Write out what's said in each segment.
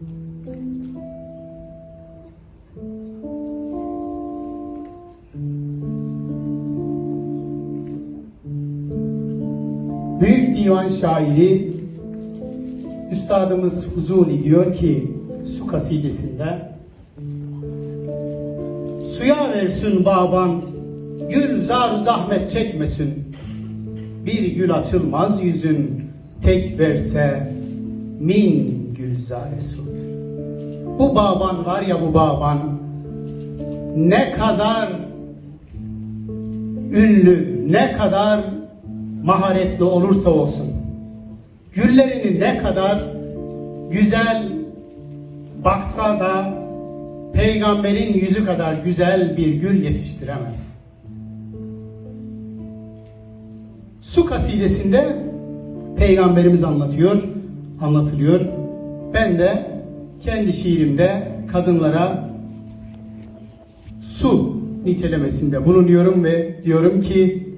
Büyük divan şairi Üstadımız Fuzuli diyor ki su kasidesinde Suya versin baban Gül zar zahmet çekmesin. Bir gül açılmaz yüzün Tek verse min gülzaresun Bu baban var ya bu baban Ne kadar ünlü, ne kadar maharetli olursa olsun, güllerini ne kadar güzel baksa da peygamberin yüzü kadar güzel bir gül yetiştiremez. Su kasidesinde peygamberimiz anlatıyor, anlatılıyor. Ben de kendi şiirimde kadınlara su nitelemesinde bulunuyorum ve diyorum ki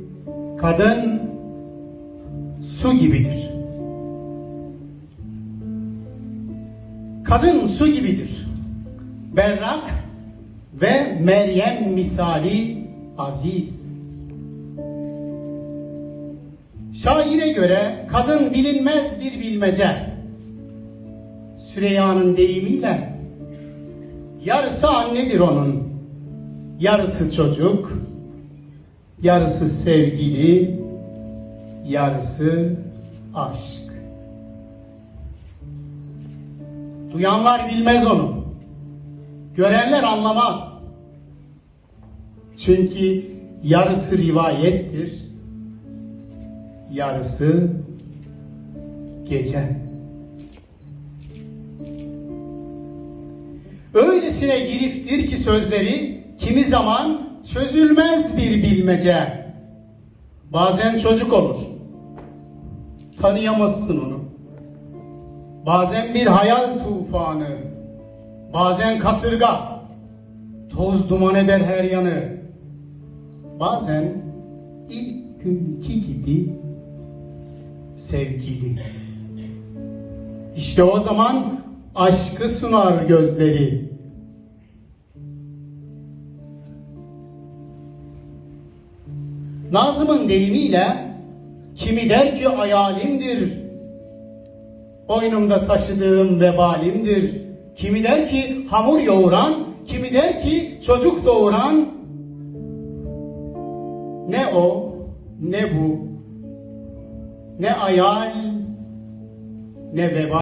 kadın su gibidir. Kadın su gibidir. Berrak ve Meryem misali aziz. Şaire göre kadın bilinmez bir bilmece. Süreyya'nın deyimiyle yarısı annedir onun. Yarısı çocuk, yarısı sevgili, yarısı aşk. Duyanlar bilmez onu. Görenler anlamaz. Çünkü yarısı rivayettir, yarısı gece. Öylesine giriftir ki sözleri kimi zaman çözülmez bir bilmece. Bazen çocuk olur. Tanıyamazsın onu. Bazen bir hayal tufanı. Bazen kasırga. Toz duman eder her yanı. Bazen ilk günkü gibi sevgili. İşte o zaman aşkı sunar gözleri. Nazım'ın deyimiyle kimi der ki hayalimdir, boynumda taşıdığım vebalimdir. Kimi der ki hamur yoğuran, kimi der ki çocuk doğuran. Ne o, ne bu, ne hayal, ne vebal.